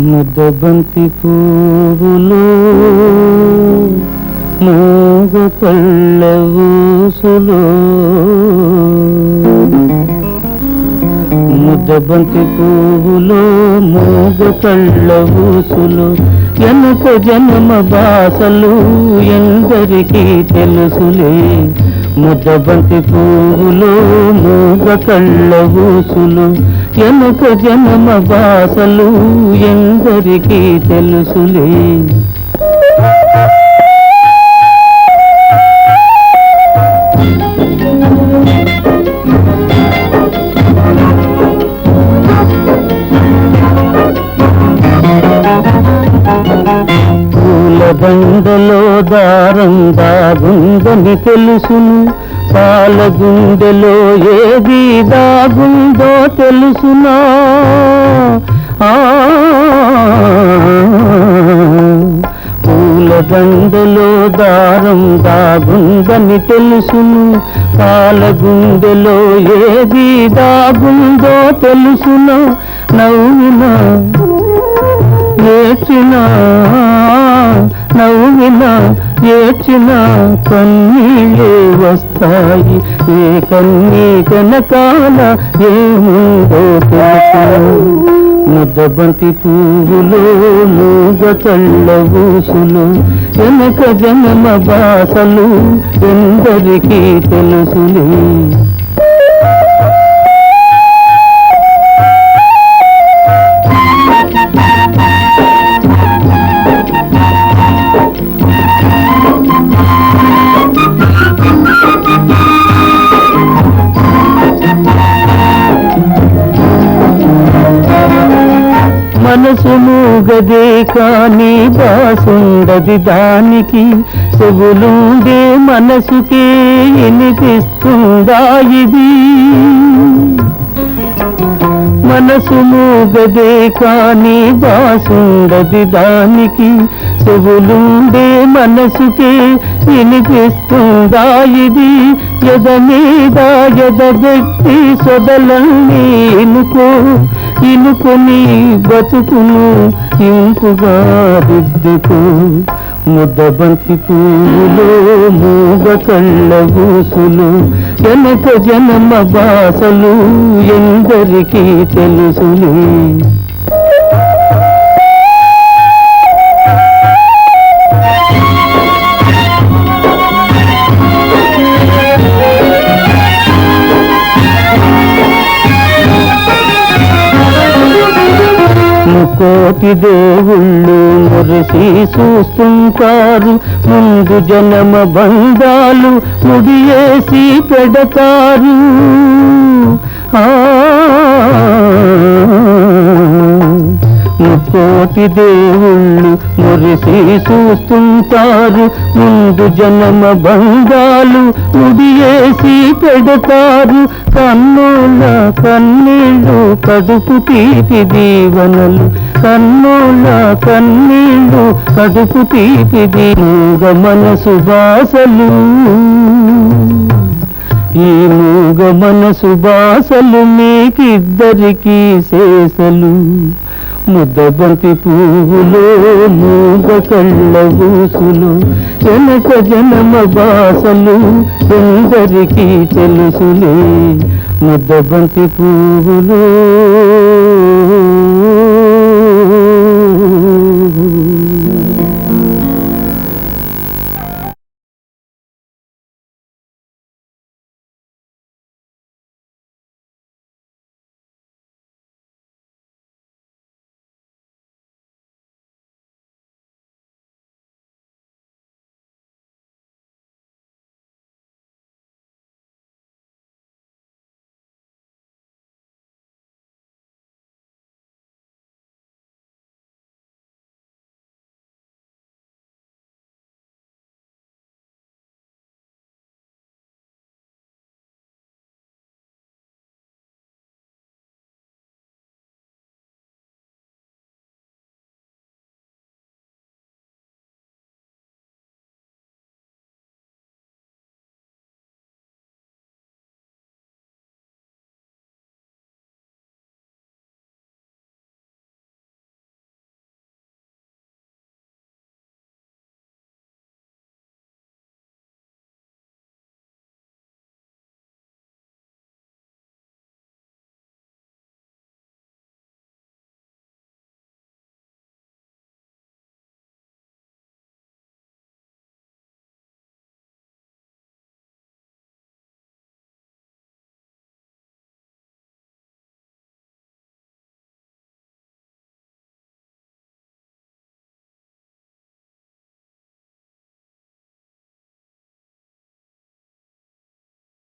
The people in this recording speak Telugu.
ముద్దబంతి పువ్వులు మూగ పళ్ళ ఊసులు. ముద్దబంతి పువ్వులు మూగ పళ్ళ ఎనుక జన్మ బాసలు ఎందరికీ తెలుసులే. ముద్దబంతి పువ్వులు మూగ కళ్ళ ఊసులు ఎనుక జన్మ బాసలు ఎందరికీ తెలుసులే. పూల బండలో దారం దాగుందని తెలుసును. పాల గుండెలో ఏది దాగుందో తెలుసునా? ఆ పూల దండలో దారం దాగుందని తెలుసును. పాల గుండెలో ఏది దాగుందో తెలుసునా. నవ్వునా ఏడ్చిన నవ్వినా ఏడ్చిన కన్నీళ్ళే వస్తాయి. ఏ కన్నీ కనకాల ఏముందో తెలుసు? ముద్దబంతి పువ్వులు మూగ కళ్ళ ఊసులు వెనక జన్మ బాసలు ఎందరికీ తెలుసులే? మనసు కానీ బాసుండది దానికి చెవులుండే మనసుకే వినిపిస్తుందా ఇది? మనసు మూగదే కానీ బాసుండది దానికి చెవులుండే మనసుకే వినిపిస్తుందా ఇది? ఎద మీద ఎద వ్యక్తి సొదలని ఎనుకో ఇనుకొని బతుకును ఇంపుగా దిద్దుకు ముద్దబంతి పూలు మూగ కళ్ళ ఊసులు వెనక జనమ బాసలు ఎందరికీ తెలుసులే. కోటి దేవుళ్ళు మురిసి చూస్తుంటారు. ముందు జనమ బంధాలు ముడియేసి పెడతారు. ఆ ముక్కోటి దేవుళ్ళు మురిసి చూస్తుంటారు ముందు జనమ బంధాలు ముడియేసి పెడతారు. కన్నుల కన్నీళ్ళు కడుపు తీపి దీవనలు. కన్నుల కన్నీళ్ళు కడుపు తీపి దీనుగ మనసు బాసలు. ఈ మూగ మనసు బాసలు మీకిద్దరికీ శేషలు ముద్దబంతి పువ్వులు మూగ కళ్ళ ఊసులు జనక జనమ బాసలు ఎందరికీ తెలుసులే. ముద్దబంతి పువ్వులు